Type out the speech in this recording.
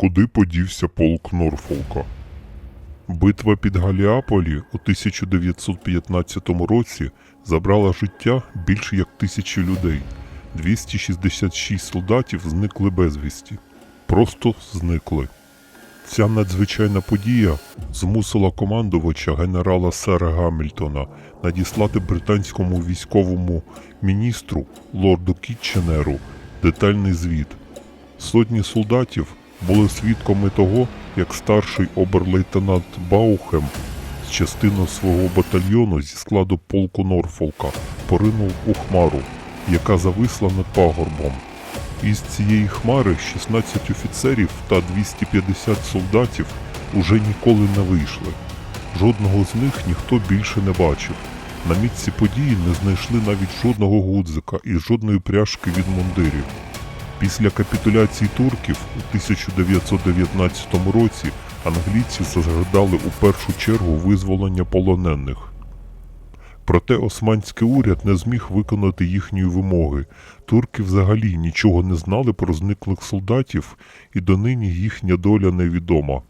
Куди подівся полк Норфолка? Битва під Галіаполі у 1915 році забрала життя більше як тисячі людей. 266 солдатів зникли безвісті. Просто зникли. Ця надзвичайна подія змусила командувача генерала Сера Гамільтона надіслати британському військовому міністру лорду Кітченеру детальний звіт. Сотні солдатів були свідками того, як старший оберлейтенант Баухем з частиною свого батальйону зі складу полку Норфолка поринув у хмару, яка зависла над пагорбом. Із цієї хмари 16 офіцерів та 250 солдатів уже ніколи не вийшли. Жодного з них ніхто більше не бачив. На місці події не знайшли навіть жодного гудзика і жодної пряжки від мундирів. Після капітуляції турків у 1919 році англійці зажадали у першу чергу визволення полонених. Проте османський уряд не зміг виконати їхньої вимоги. Турки взагалі нічого не знали про зниклих солдатів, і донині їхня доля невідома.